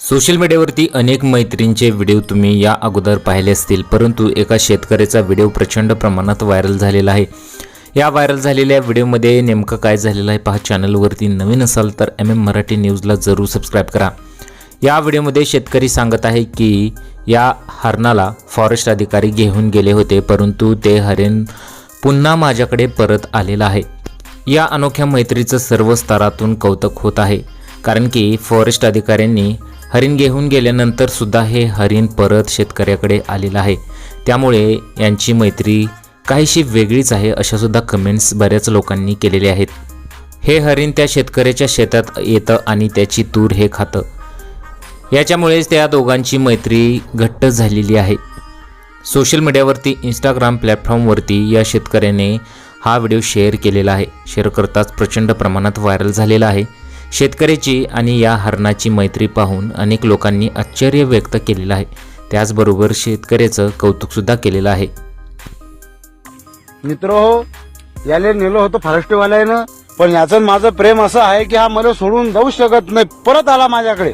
Social मीडियावरती अनेक मैत्रींचे video तुम्ही या अगोदर पाहिले असतील परंतु एका शेतकऱ्याचा व्हिडिओ प्रचंड प्रमाणात व्हायरल झालेला आहे. या व्हायरल झालेल्या व्हिडिओमध्ये नेमकं काय झालेलं आहे पहा चॅनलवरती नवीन असाल तर एम एम मराठी न्यूजला जरूर सबस्क्राईब करा. या व्हिडिओमध्ये शेतकरी सांगत आहे की या हरणाला फॉरेस्ट अधिकारी घेऊन गेले होते परंतु ते हरिण पुन्हा माझ्याकडे परत आलेलं आहे. या अनोख्या मैत्रीचं सर्व स्तरातून कौतुक होत आहे. कारण की फॉरेस्ट अधिकाऱ्यांनी हरिण घेऊन गेल्यानंतर सुद्धा हे हरिण परत शेतकऱ्याकडे आलेलं आहे. त्यामुळे यांची मैत्री काहीशी वेगळीच आहे अशा सुद्धा कमेंट्स बऱ्याच लोकांनी केलेले आहेत. हे हरिण त्या शेतकऱ्याच्या शेतात येतं आणि त्याची तूर हे खातं. याच्यामुळेच त्या दोघांची मैत्री घट्ट झालेली आहे. सोशल मीडियावरती इंस्टाग्राम प्लॅटफॉर्मवरती या शेतकऱ्याने हा व्हिडिओ शेअर केलेला आहे. शेअर करताच प्रचंड प्रमाणात व्हायरल झालेला आहे. शेतकऱ्याची आणि या हरणाची मैत्री पाहून अनेक लोकांनी आश्चर्य व्यक्त केलेलं आहे. त्याचबरोबर शेतकऱ्याचं कौतुकसुद्धा केलेलं आहे. मित्र हो याले नेलो होतो फॉरेस्टवाल्यानं पण याचं माझं प्रेम असं आहे की हा मला सोडून जाऊ शकत नाही. परत आला माझ्याकडे.